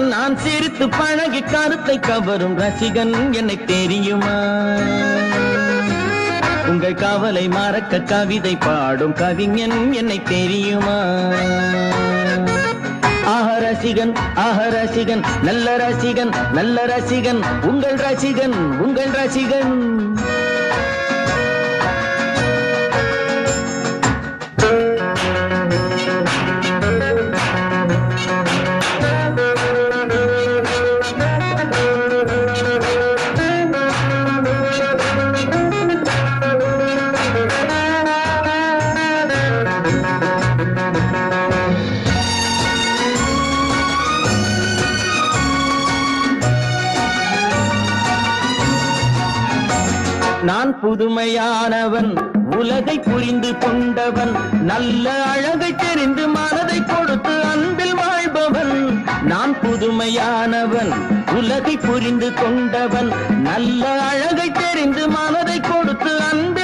நான் சிரித்து பழகி கருத்தை கவரும் ரசிகன் என்னை தெரியுமா? உங்கள் கவலை மறக்க கவிதை பாடும் கவிஞன் என்னை தெரியுமா? ஆஹ ரசிகன் ஆஹ ரசிகன் நல்ல ரசிகன் நல்ல ரசிகன் உங்கள் ரசிகன் உங்கள் ரசிகன். நான் புதுமையானவன் உலகை புரிந்து கொண்டவன் நல்ல அழகை தெரிந்து மனதை கொடுத்து அன்பில் வாழ்பவன். நான் புதுமையானவன் உலகை புரிந்து கொண்டவன் நல்ல அழகை தெரிந்து மனதை கொடுத்து அன்பில்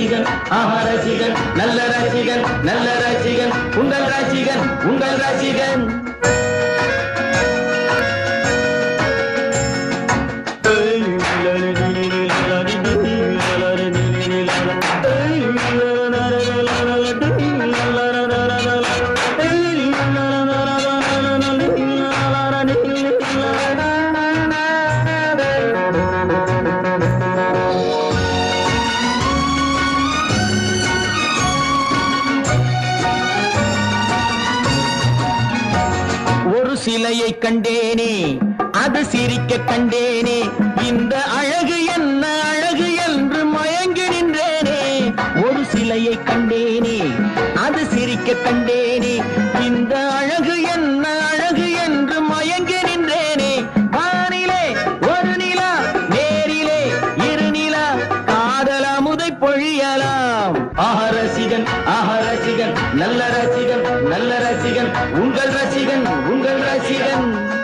ரசிகன் ஆஹ ரசிகன் நல்ல ரசிகன் நல்ல ரசிகன் உங்கள் ரசிகன் உங்கள் ரசிகன். சிலையை கண்டேனே அது சிரிக்க கண்டேனே. இந்த அழகு என்ன அழகு என்று மயங்கி நின்றேனே. ஒரு சிலையை கண்டேனே அது சிரிக்க கண்டேனே. இந்த அழகு என்ன அழகு என்று மயங்கி நின்றேன். ரசிகன் ஆஹா ரசிகன் நல்ல ரசிகன் நல்ல ரசிகன் உங்கள் ரசிகன் உங்கள் ரசிகன்.